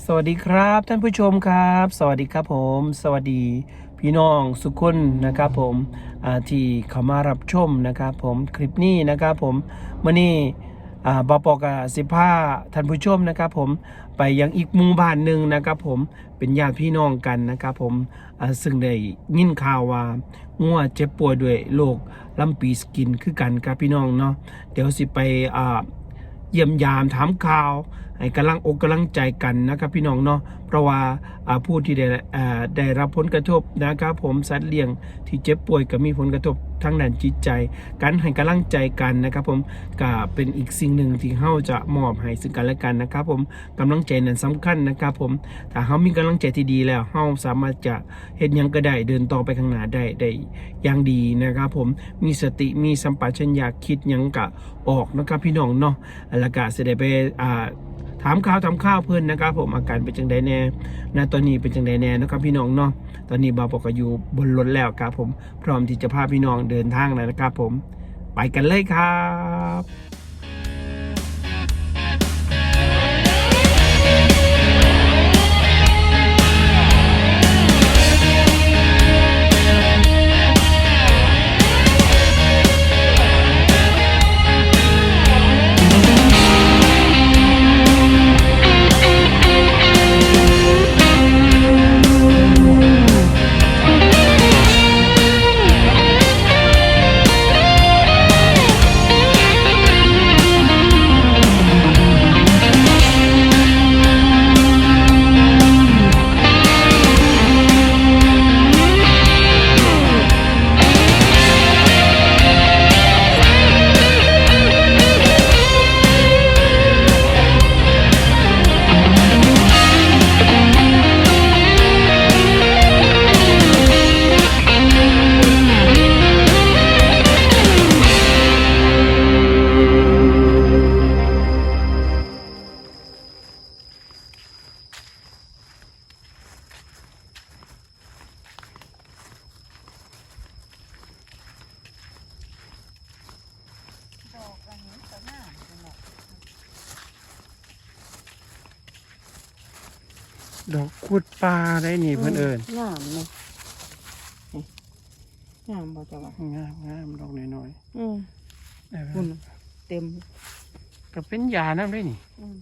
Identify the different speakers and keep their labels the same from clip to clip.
Speaker 1: สวัสดีครับท่านผู้ชมครับ สวัสดีครับผม สวัสดีพี่น้องสุขคนนะครับผมที่เข้ามารับชมนะครับผมคลิปนี้นะครับผมเมื่อนี้อ่าบปกสิบ้าท่านผู้ชมนะครับผมไปยังอีกหมู่บ้านหนึ่งนะครับผมเป็นญาติพี่น้องกันนะครับผมซึ่งได้ยินข่าวว่างัวเจ็บป่วยด้วยโรคลำปีสกินคือกันครับพี่น้องเนาะเดี๋ยวสิไปเยี่ยมยามถามข่าว ให้กำลังอกกำลังใจกันนะครับพี่น้องเนาะเพราะว่าผู้ที่ได้ได้รับผลกระทบนะครับผมสัตว์เลี้ยงที่เจ็บป่วยก็มีผลกระทบทางด้านจิตใจ การให้กำลังใจกันนะครับผมก็เป็นอีกสิ่งหนึ่งที่เฮาจะมอบให้ซึ่งกันและกันนะครับผมกำลังใจนั้นสำคัญนะครับผมถ้าเฮามีกำลังใจที่ดีแล้วเฮาสามารถจะเฮ็ดยังก็ได้เดินต่อไปข้างหน้าได้ได้อย่างดีนะครับผมมีสติมีสัมปชัญญะคิดยังกะออกนะครับพี่น้องเนาะแล้วก็เสได็จไปอ่า ถามข่าวทำข้าวเพื่อนนะครับผมอาการเป็นจังไดแน่นะตอนนี้เป็นจังไดแน่นะครับพี่น้องเนาะตอนนี้บาปกก็อยู่บนรถแล้วครับผมพร้อมที่จะพาพี่น้องเดินทางแล้วนะครับผมไปกันเลยครับ ดอกขุดปลาได้นี่เพื่อนเอิญ
Speaker 2: งามเลยนี่งามบ่จ้ะวะ
Speaker 1: งามงามดอกน้อย
Speaker 2: อืม
Speaker 1: ๆ
Speaker 2: คุณเต็ม
Speaker 1: ก็เป็นยาน้ำได้นี่
Speaker 2: อืม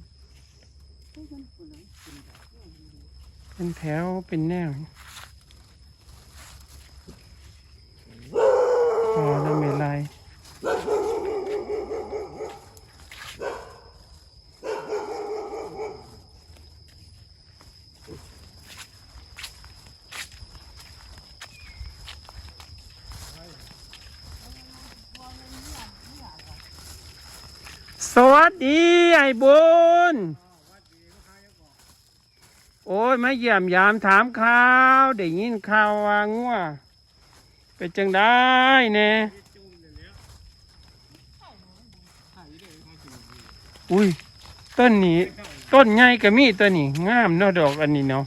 Speaker 1: เป็นแถวเป็นแนวพอน้ำเมลัย สวัสดีไอ้บุญโอ้ยมาเยี่ยมยามถามข่าวได้ยินข่าวว่างัวเป็นจังได้เน่อุ้ยต้นนี้ ต้นใหญ่ก็มีตัวนี้งามเนาะดอกอันนี้เนาะ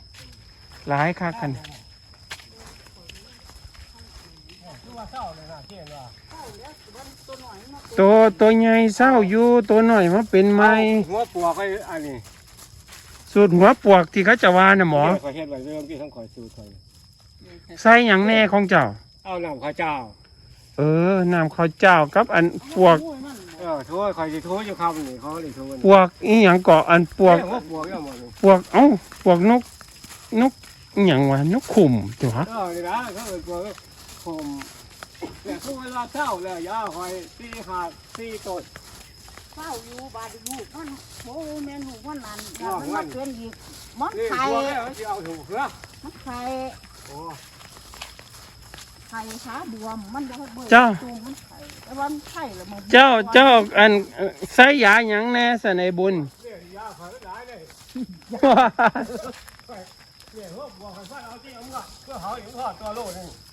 Speaker 1: หลายคักกัน ตัวตัวใหญ่เศร้าอยู่ตัวหน่อยมาเป็นไม้
Speaker 3: หัวปวกไอ้อันนี้
Speaker 1: สูตรหัวปวกที่เขาจะว่าน่ะหมอ
Speaker 3: ขอยเฮ็ดไว้เริ่มที่ทั้งข่อยสูตรข่อย
Speaker 1: ใส่อย่างแน่ของเจ้า
Speaker 3: เอาน้ำข้าวเจ้า
Speaker 1: เออน้ำข้าวเจ้ากับอันปวก
Speaker 3: เออโทษข่อยสิโทษอยู่คำนี่เขาเลยโทษ
Speaker 1: ปวกอีหยังเกาะอันปวก
Speaker 3: หัวปวกเอาหมดเลย
Speaker 1: ปวกเอ้าปวกนกนกอีหยังวะนกขุมตัว
Speaker 3: เออนี่นะเขาเป็นปวกคม แต่ทุกเวลาเช้าแล้วย่าข่อยสี่ขาดสี่ต้น
Speaker 2: เฝ้าอยู่บาดลูกมันโอ้แม่นลูกมันนั่น
Speaker 3: อ๋อ
Speaker 2: มันมาเกินอีกมัน
Speaker 3: นี่
Speaker 2: ไข่
Speaker 3: ปวกแล้วมันจะเอาถูกเหรอ
Speaker 2: มันไข่
Speaker 3: โอ้
Speaker 2: ไข่ขาบวมมันจะเบิด
Speaker 1: เจ้า
Speaker 2: ตูมมันไข่แต่ว่ามันไข่แล้วมัน
Speaker 1: เจ้าเจ้าอันเอ่อใส่ยาหยังแน่สนในบุญ
Speaker 3: เนี่ยย่าข่อยหลายเลยเนี่ยหัวปวกข่อยฟันเอาที่เอาเงาเพื่อเขาอย่างพ่อตัวโลนึง
Speaker 2: พ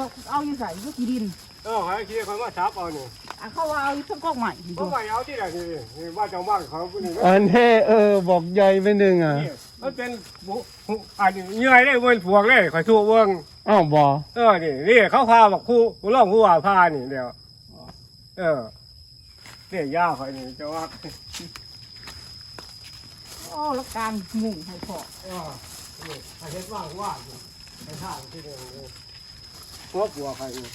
Speaker 2: วกเอาอยู่ใส่อยุกิดิน
Speaker 3: เออข่อยคิดข่อยมาทับเอานี่
Speaker 2: อะเขาว่าเอาอยู่ทั้งกองใหม่อยู่
Speaker 3: เขาไปเอาที่ไหนนี่นี่ว่าจังบ้านเขาผู้นี้
Speaker 1: อันเท่เออบอกใหญ่ไปหนึ่งอะ
Speaker 3: นี่มันเป็นบุบุอันนี้เหนื่อยได้เว้นพวกเลยข่อยทั่วเวิง
Speaker 1: อ้าวบอ
Speaker 3: เออนี่นี่เขาพาบอกครูกูร้องครูว่าพานี่เดียวเออเนี่ยย่าคอยนี่จะว่า
Speaker 2: โอ้แล้วการมุงให้พ่อ
Speaker 3: อ่านี่ไอ้เห็ดว่างว่างอยู่ไอ้ท่าที่เดียวนี่ หัวบัวใครนี่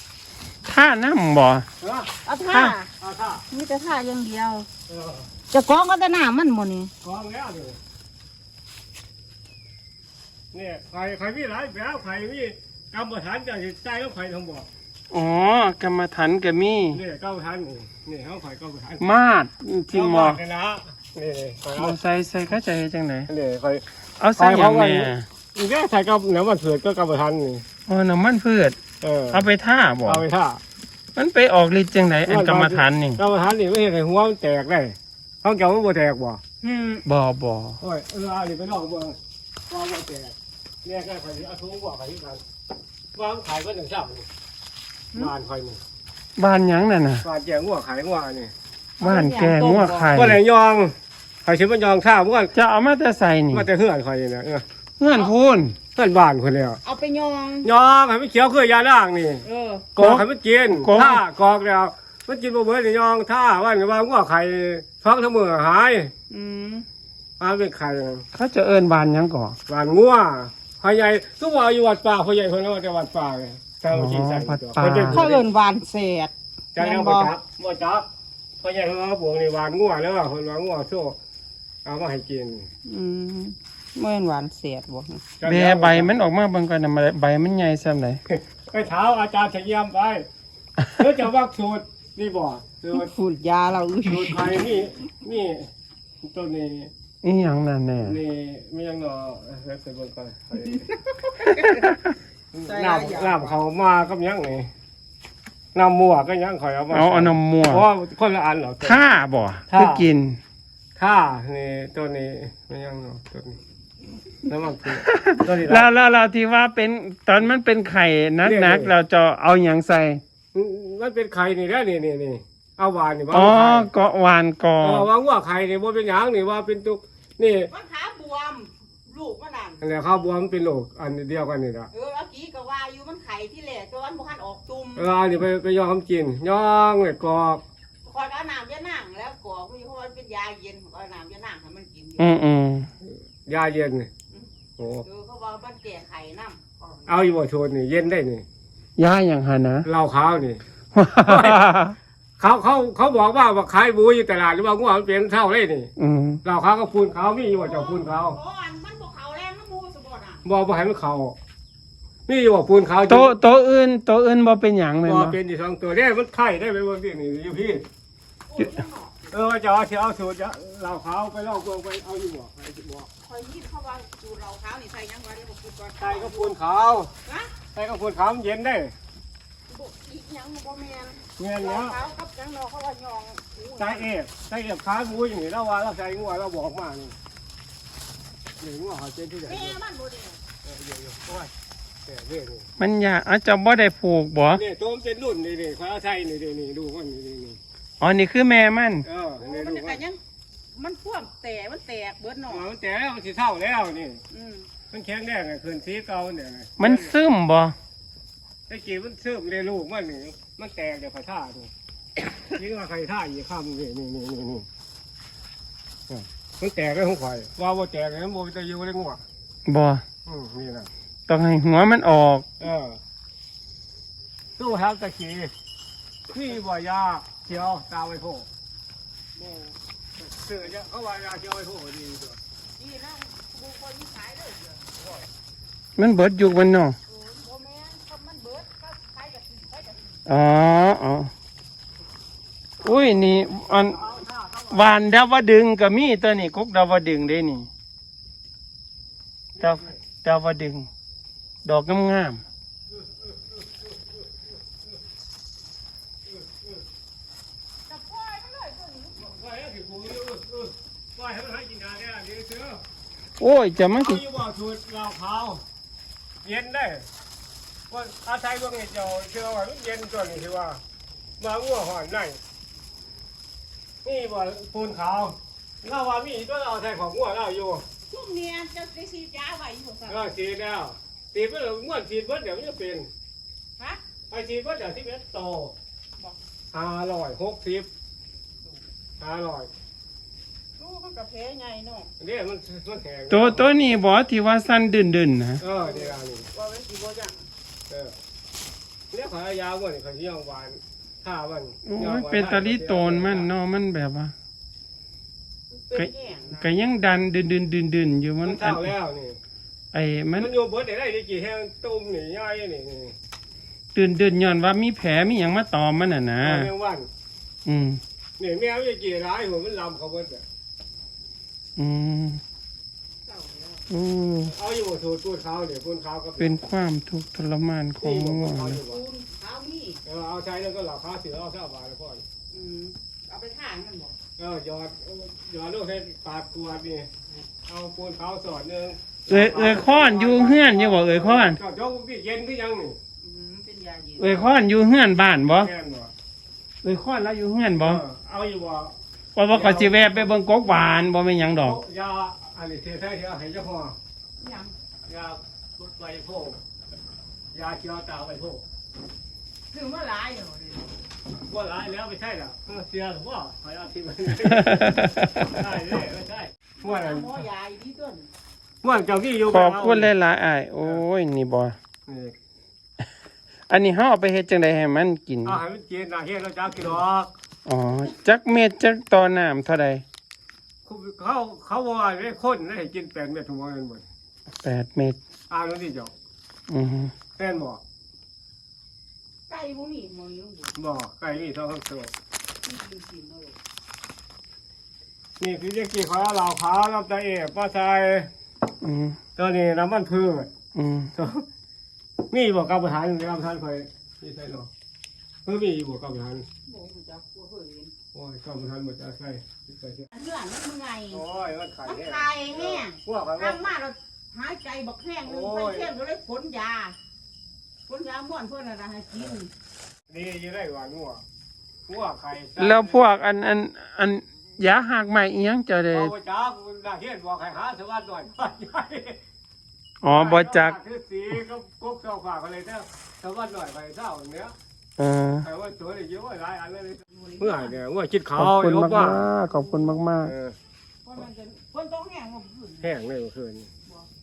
Speaker 1: ท่าน้ำบ่
Speaker 3: เออ
Speaker 2: เอาท่า
Speaker 3: เอาท่า
Speaker 2: มีแต่ท่าอย่างเดียว
Speaker 3: เออ
Speaker 2: จะกองก็แต่หน้ามันหมดนี่
Speaker 3: กองแล้วนี่เนี่ยใครใครมีหลายแบบใครมีกรรมฐานจะใจก็ใครทั้งบอก
Speaker 1: อ๋อกรรมฐานก็มี
Speaker 3: นี่กรรมฐานนี่นี่เขาใครกรรมฐาน
Speaker 1: มาดที่หมอก
Speaker 3: เาาดเลยนะนี่ใครเอา
Speaker 1: เอาใส่ใส่เข้าใจจังไหน
Speaker 3: นี่ใคร
Speaker 1: เอาใส่หยังแม่
Speaker 3: อีกแค่ใส่กับน้ำมันเผือกก็กรรมฐานนี่
Speaker 1: อ๋อน้ำมันพืช
Speaker 3: เออ
Speaker 1: เอาไปท่าบ่
Speaker 3: เอาไปท่า
Speaker 1: มันไปออกฤทธิ์จังไหนอันกรรมฐานนี่
Speaker 3: กรรมฐานนี่ไม่เห็นไอ้หัวมันแตกได้เขาเกี่ยวมันบ่แตกบ่
Speaker 2: อืม
Speaker 1: บ่บ่
Speaker 3: โอ้ยเออเอาดิไปลองเบิ่งว่าบ่แตกเนี่ยแค่ใครเอาถุงบ่ใครกันวางขายก็ถึงเช้านี่บ้านใครนี่
Speaker 1: บ้านหยังนั่นน่ะ
Speaker 3: บ้านแจงหัวขายหัวนี่
Speaker 1: บ้านแกงัวไข่
Speaker 3: ก็ไหนยองใครชิมันยองข้าวมัน
Speaker 1: จะเอามาแต่ใส่นี่
Speaker 3: มาแต่เฮือนใครนี่นะเออ
Speaker 1: เงื่อนพูน
Speaker 3: เฮือนบ้านคนแล้ว
Speaker 2: เอาไปยอง
Speaker 3: ยองให้มันเขียวคือยาล่างนี่
Speaker 2: เออ
Speaker 3: กอกให้มันกินท่ากอกแล้วมันกินบ่เบิดนี่ยองท่าว่านี่ว่าหัวไข่ท้องทั้งมือหาย
Speaker 2: อืม
Speaker 3: มาเป็นไข่
Speaker 1: เขาจะเอิ้นบ้านหยังก่อ
Speaker 3: หวานงัวพ่อใหญ่ทุกว่าอยู่วัดป่าพ่อใหญ่คนนั้นว่าจะวัดป่าไงแต่เมื่อกี้ใส่ตัว
Speaker 2: เขาเอิ้นหวานแสด
Speaker 3: ใจแล้วบ่จับบ่จับพ่อใหญ่เขาบวงนี่หวานงัวแล้วคนหวานงัวโซ่เอามาให้กิน
Speaker 2: อืม เมื่อนหวานแสดบ่
Speaker 1: แบใบมันออกมาเบิ่งก่อนน่ะมาใบมันใหญ่ซำไหน
Speaker 3: ไปเท้าอาจารย์เฉียมไปเพื่อจะวักสูตรนี่บ่สูตร
Speaker 2: พูดยาเราอื้อ
Speaker 3: สูตรไทยนี่นี่ต้นนี้
Speaker 1: อีหยังนั่นแน่
Speaker 3: นี่ไม่ยังเนาะเฮ็ดเป็นเบิ่งก่อนน้ำน้ำเขามากับยังนี่น้ำมั่วก็ยังข่อยเอามา
Speaker 1: เอาเอาน้ำมั่ว
Speaker 3: เพราะว่าคนละอันเหรอ
Speaker 1: ท่าบ่
Speaker 3: ท่า
Speaker 1: คือกิน
Speaker 3: ท่านี่ตัวนี้ไม่ยังเนาะตัวนี้ น้ำมันคือตัวนี้
Speaker 1: แล้ว
Speaker 3: ละ
Speaker 1: แล้วเราที่ว่าเป็นตอนมันเป็นไข่นักๆเราจะเอาหยังใส่
Speaker 3: มันเป็นไข่นี่แหล้วนี่นี่นี่เอาหวานนี่ว่า
Speaker 1: อ๋อ
Speaker 3: ไข่
Speaker 1: เกาะหวานกอ
Speaker 3: เออว่าว่าไข่นี่ว่าเป็นหยังนี่ว่าเป็นตุกนี่
Speaker 2: มันขาบวม ลูกมันนั่น
Speaker 3: อันนี้ข้าวบัวมันเป็นโรคอันเดียวกันนี่ละ
Speaker 2: เออเมื่อกี้ก็ว่าอยู่มันไข่ที่แหลกจนบ่ทันออกตุ่ม
Speaker 3: เอออันนี้ไปไปยอมกินย่องเลยกรอก
Speaker 2: คอยเอาน้ำยานั่งแล้วกรอกมีเพราะว่ามันเป็นยาเย็นผมเอาน้ำยานั่งให้มันกินอยู่
Speaker 1: อืมอืม
Speaker 3: ยาเย็นนี่ โอ้
Speaker 2: เออเขาว่ามันแก่ไข่น้ำ
Speaker 3: เอาอยู่บ่โชนนี่เย็นได้นี่
Speaker 1: ย่าอย่างหานะ
Speaker 3: เหล้าขาวนี่ เขาเขาเขาบอกว่าว่าขายบูอยู่ตลาดหรือว่างัวมันเป็นเท่าเลยนี่
Speaker 1: อืม
Speaker 3: เหล้าขาวก็พูนเขามีอยู่ว่าเจ้าพูนเขา
Speaker 2: โอ้อันมันบ่เขาแรงน้ำมูสมบูรณ์อะ
Speaker 3: บอกว่าให้มันเขามีอยู่ว่าพูนเขา
Speaker 1: โตะโตะอื่นโตะอื่นบ่เป็นหยังแม่น
Speaker 3: บ่
Speaker 1: บ่
Speaker 3: เป็นอยู่สองตัวเนี่ยมันไข่ได้ไปบนที่นี่อยู่พี่
Speaker 2: โอ้ยยังหนอ
Speaker 3: เออจะเอาเที่ยวสูตรจะเหล้าขาวไปเหล้าเกลือไปเอาอยู่บ่ไปบ่
Speaker 2: คอยยิดเข้าว่าดูเราเท้านี่ใส่ยังไงเดี๋ยวผมพูดก่อน
Speaker 3: ใส่ก็พูนขาว
Speaker 2: ฮะ
Speaker 3: ใส่ก็พูนขาวมันเย็นได้
Speaker 2: บุกอีกยังบ่แม่น
Speaker 3: เงี้ย
Speaker 2: เรา
Speaker 3: เนี้ย
Speaker 2: เท้ากับยังนอเขาว่ายองหู
Speaker 3: ใส่เอฟใส่เอฟขายบูอย่างนี้แล้วว่าเราใส่งัวเราบอกมานี่หนึ่งงัวเขาเจนที่ไหน
Speaker 2: แม่มันบ่ได้
Speaker 3: เออเดี๋ยวเดี๋ยวโอ้ยแต่เรื่องนี่
Speaker 1: มันยากอาจจะบ่ได้ผูกบ่
Speaker 3: นี่ตัวมันเป็นรุ่นนี่นี่เขาเอาใส่นี่นี่นี่ดูมันนี่นี่นี่
Speaker 1: อ๋อ นี่คือแม่มัน
Speaker 3: เออ
Speaker 2: โอ้
Speaker 3: นี่
Speaker 2: มัน
Speaker 3: ดู
Speaker 2: จะ
Speaker 3: มั
Speaker 2: กันนยัง มันพ่วงแต่มันแตกเบิดหนอ
Speaker 3: อ๋อมันแต่แล้วมันสิเท่าแล้วนี่
Speaker 2: อืม
Speaker 3: มันแข็งแรงไงคืนสีเก่าเนี่ยไง
Speaker 1: มันซึมบ่
Speaker 3: ไอ้กี่มันซึมเลยลูกมันนี่มันแตกเดี๋ยวเขาท่าดูนี่ว่าใครท่าอีกข้ามนี่นี่นี่นี่นี่อะมันแตกแล้วของข่อยว่าว่าแตกแล้วมันโมจะอยู่ได้งัว
Speaker 1: บ่
Speaker 3: อืมนี่นะ
Speaker 1: ต้องให้หัวมันออก
Speaker 3: เออตู้ครับตะกี้พี่บ่ยา เขียวตาไว้โพก
Speaker 2: โม่
Speaker 3: เสือจะเขาว่ายาเขียวไว้โพกดีตัว
Speaker 2: นี่นะกูคนที่ขายเลยเด้อ
Speaker 1: มันเบิดยุคมันเนาะ
Speaker 2: อ๋
Speaker 1: ออ๋ออุ้ยนี่อันวานดาวดึงก็มีตัวนี้กุกดาวดึงเด้นี่ดาวดาวดึง ดอกงาม
Speaker 2: จะปล่อยมันเลยตัวนี้
Speaker 3: ว่าให้ผิดผูกอยู่เออว่าให้มันให้กินยาเนี่ยดีเสือ
Speaker 1: ๆ โอ้ยจะมัน
Speaker 3: เอา
Speaker 1: สิ
Speaker 3: อยู่บ่สูตรเราขาวเย็นได้ว่าอาศัยเบื้องเจ้าเชื่อว่ามันเย็นตัวนี้ที่ว่ามางัวหอนได้นี่บ่ปูนขาวเราว่ามีตัวเราใส่ของงัวเราอยู่
Speaker 2: ช่วงเนี้ยจะได้ฉีดยาไว้อยู่ค่ะ
Speaker 3: เราสีดแล้วสีดเพื่อง่วนสีดเพื่อเดี๋ยวมันจะเป็น
Speaker 2: ฮะ
Speaker 3: ไอสีดเพื่อเดี๋ยวที่เป็นโต
Speaker 2: บอก
Speaker 3: ห้าร้อยหกสิบห้าร้อย
Speaker 2: โอ้ มันกระเพาะไงเนาะ
Speaker 3: เนี่ยมันมันแข็ง
Speaker 1: ตัวตัวนี้บอที่ว่าสั้นดืนดืนๆนะ
Speaker 3: เออเดี๋ยวนี่
Speaker 2: ว่าเป็นสีบ่จัง
Speaker 3: เออเนี่ยขายาวมันเขาเยี่ยงหวานข้ามัน
Speaker 1: โอ้ยเป็นตาลีโตนมันเนาะมันแบบว่า
Speaker 2: เป็นแห้งนะ
Speaker 1: ก็ยังดันดืนดืนดืนดืนๆอยู่
Speaker 3: มั
Speaker 1: มันน
Speaker 3: เศร้าแล้วนี่
Speaker 1: ไอ้มั
Speaker 3: มันนอยู่เบิดได้ได้กี่แห้งตุ้มนี่ย่อยนี่นี่
Speaker 1: ดืนดืนๆย้อนว่ามีแผลมีหยังมาตอมมันน่ะนะ
Speaker 3: เอาแมงวัน
Speaker 1: อืม
Speaker 3: นี่แมวจะกี่ร้ายหัวมันลำเขาเบิดอะ
Speaker 1: อืม
Speaker 2: เศร้าแล้ว
Speaker 1: โอ้
Speaker 3: เอาอยู่บนสูตรปูนขาวเนี่ยปูนขาวก็
Speaker 1: เป็นความทุกข์ทรมานของ
Speaker 3: นี่
Speaker 1: งัว
Speaker 3: บอกเขาอ
Speaker 1: นะ
Speaker 3: ยู่บ่
Speaker 2: ปูนขาวนี่
Speaker 3: เออเอาใช้แล้วก็เหล่าค้าเสือเอาเสื้อบาทแล้วพ่อ
Speaker 2: อืมเอาไปทานมันบ่
Speaker 3: เออหยอดหยอดลูกให้ปาดกวาดนี่เอาปูนขาวสอดหนึง
Speaker 1: เอ้ยเอ้ยค้อนอยู่เฮือนอย่าบอกเอ้ยค้อน
Speaker 3: จอดยกพี่เย็นคือยังนี่
Speaker 2: อืมเป็นยาเย็น
Speaker 1: เอ้ยค้อนอยู่เฮือนบ้านบ่
Speaker 3: แม่นบ่
Speaker 1: เอ้ยค้อนแล้วอยู่เฮือนบ่
Speaker 3: เออเอาอยู่บ่
Speaker 1: ว่าว่าเขาสิแวะไปเบิ่งกกหวานบ่แม่นหยังดอก
Speaker 3: ยาอันนี้เทใส่เทให้เจ้าพ่อ
Speaker 2: ยัง
Speaker 3: ยาลดไวโพกยาเชียวตาไวโพก
Speaker 2: ถึงว่าหลายเนาะนี่
Speaker 3: ว่าร้ายแล้วไม่ใช่หรอกเสียหรือว่าขอเอาที่มันใช่เลยไม่ใช่ม่วน
Speaker 2: หมอยาอีดีต้น
Speaker 3: ม่วนเจ้าพี่อยู่
Speaker 1: ขอบคุณหลายๆอ้ายโอ้ยนี่บ่
Speaker 3: นี่
Speaker 1: อันนี้เฮาเอาไปเฮ็ดจังไดให้มันกิน
Speaker 3: เอาให้มันกินนะเฮ็ดแล้วจ้ากินดอก
Speaker 1: อ๋อ จักเม็ดจักต่อน้ำเท่าใด
Speaker 3: เขาเขาว่าได้คนได้กินแปดเม็ดทุกวันหมด
Speaker 1: 8เม็ด
Speaker 3: อ่านแล้วนี่เจ้า
Speaker 1: อือฮึ
Speaker 3: แม่นบ่
Speaker 2: ไก่บ่มีหมออยู่บ่
Speaker 3: บ่ไก่นี่ท้องโต
Speaker 2: มีกินกินเนาะลูก
Speaker 3: นี่คือจะกี่ขอเหล่าขาวน้ำตาเอ๋ป้าชาย
Speaker 1: อืม
Speaker 3: ตัวนี้น้ำมันพืช
Speaker 1: อืม
Speaker 3: มีบอกกรรมฐานอยู่ในกรรมฐานคอยนี่ใช่หรอ เพิ่มมีบอกกรรมฐาน
Speaker 2: บ่รู้จักบ่เคยเห็น
Speaker 3: โอ้ยกรรมฐานหมดจะใช่ใช่ใช่
Speaker 2: อันเรื่องนั้นมันไง
Speaker 3: โอ้ยมันไข่
Speaker 2: มัน
Speaker 3: เนี่ย
Speaker 2: ไข่แห้ง
Speaker 3: พวกเขา
Speaker 2: ทางมาเราหายใจบักแห้งนึงไปเข้มก็เลยผลยาผลยาม่วนเพื่อนอะไรให้กิน
Speaker 3: นี่ยังได้หวานงัวงัวไข่
Speaker 1: แล้วพวกอันอันอันยาหักใหม่อีหยังจะได้
Speaker 3: เอาจ้าคุณดาเฮียนบอกไข่หาสวัสดิ์หน่อย
Speaker 1: อ๋อบ่จัก
Speaker 3: คือสีก็กบเจ้าฝากอะไรเจ้าสวัสดิ์หน่อยไข่เจ้าเนี้ย
Speaker 1: เออ
Speaker 3: ไข่ว่าตัวนี้เยอะหลายอันเลยเมื่อเนี่ยงัวจิต
Speaker 1: ข
Speaker 3: เขา
Speaker 1: อบคุณ
Speaker 3: ยก
Speaker 1: มาก
Speaker 3: ว่า
Speaker 1: ๆขอบคุณมาก
Speaker 3: เออ
Speaker 2: เพราะมันจะคนต้องแห้งหมดขึ้น
Speaker 3: แห้งเลยเมื่อคืน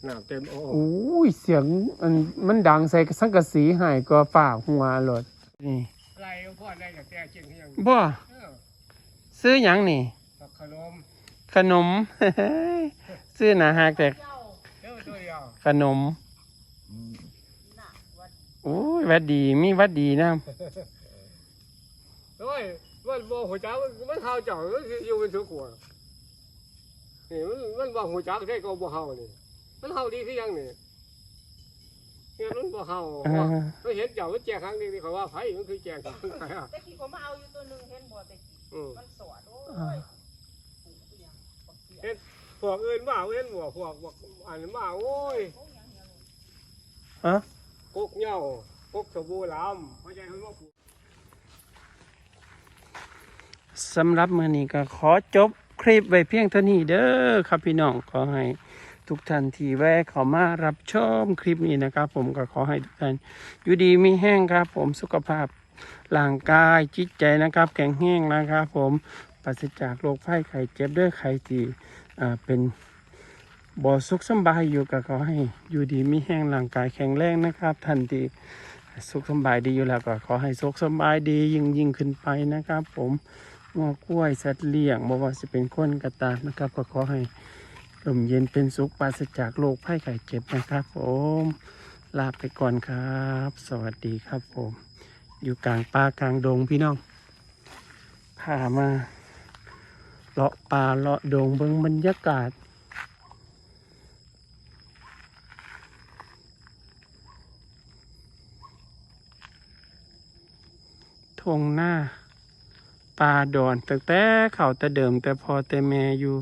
Speaker 3: น้ำเต็มโอ้
Speaker 1: ๆโอ้ยเสียงอันมันดังใส่สังกะสีหายก็ฝากหัวรถนี่
Speaker 3: ไรพ่อได้จากแกกินที่ยัง
Speaker 1: บ่
Speaker 3: เออ
Speaker 1: ซื้อหยังนี่
Speaker 3: กับขนม
Speaker 1: ขนม ซื้อหนาหักแต่
Speaker 2: เจ้า
Speaker 3: เออตัวเดียว
Speaker 1: ขนม
Speaker 2: หนักวัด
Speaker 1: โอ้ยหวัดดีมีหวัดดีนะ
Speaker 3: โอ้ยมันบอกหัวจ้ามันมันเฮาเจ้ามันคืออยู่เป็นสุขวนี่มันมันบอกหัวจ้าได้ก็บ่เฮานี่มันเฮาดีคือยังนี่เนี่ยมันบ่เฮา
Speaker 1: เออ
Speaker 3: ก็เห็นเจ้ามันแจกครั้งนี้นี่เขาว่าไผมันคือแจกครั้งไหนอะ
Speaker 2: แต่กี้ผมมาเอาอยู่ตัวหนึงเห็นบ่แต่กี้
Speaker 3: อืม
Speaker 2: มันสวดโอ้ย
Speaker 3: พวกอื่นมาเว้นบ่พวกบอกอันมาโอ้ย
Speaker 1: ฮะ
Speaker 3: กกเหย้ากกสบู่ลำเข้าใจเพิ่นว่า
Speaker 1: สำหรับมือนี้ก็ขอจบคลิปไว้เพียงเท่านี้เด้อครับพี่น้องขอให้ทุกท่านที่แวะเข้ามารับชมคลิปนี้นะครับ ผมก็ขอให้ทุกท่านอยู่ดีมีแห้งครับ ผมสุขภาพร่างกายจิตใจนะครับ แข็งแห้งนะครับ ผมปราศจากโรคภัยไข้เจ็บเด้อใครที่เป็น บ่สุขสบายอยู่ก็ขอให้อยู่ดีมีแห้งร่างกายแข็งแรงนะครับท่านที่สุขสบายดีอยู่แล้วก็ขอให้สุขสบายดียิ่งยิ่งขึ้นไปนะครับ ผมงอกล้วยสัตว์เลี้ยงบ่ว่าจะเป็นคนกระตามนะครับ ก็ขอให้ลมเย็นเป็นสุขปราศจากโรคภัยไข้เจ็บนะครับ ผมลาไปก่อนครับ สวัสดีครับผม อยู่กลางป่ากลางดงพี่น้องพามาเลาะป่าเลาะดงเบิ่งบรรยากาศ ทงหน้าป่าดอนตั้งแต่เขาแต่เดิมแต่พอแต่แม่อยู่